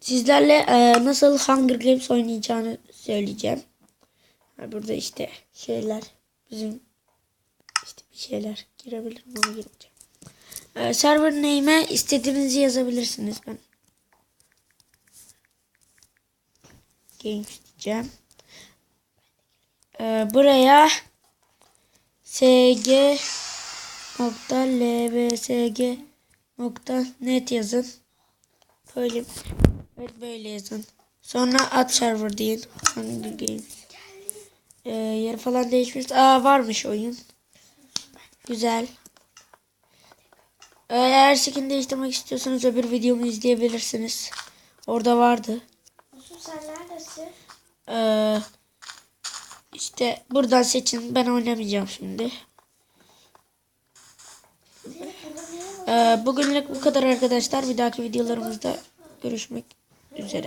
sizlerle e, nasıl Hunger Games oynayacağını söyleyeceğim. Burada işte şeyler bizim işte bir şeyler girebilirim onu gireceğim. E, server name'e istediğinizi yazabilirsiniz ben. Games diyeceğim. E, buraya sg nokta lbsg nokta net yazın. Böyle evet böyle yazın. Sonra at server deyin. Hunger Games. Ee, yeri falan değişmiş. Aa varmış oyun. Güzel. Ee, Eğer skin değiştirmek istiyorsanız öbür videomu izleyebilirsiniz. Orada vardı. Yusuf sen neredesin? Ee, işte buradan seçin. Ben oynamayacağım şimdi. Ee, bugünlük bu kadar arkadaşlar. Bir dahaki videolarımızda görüşmek üzere.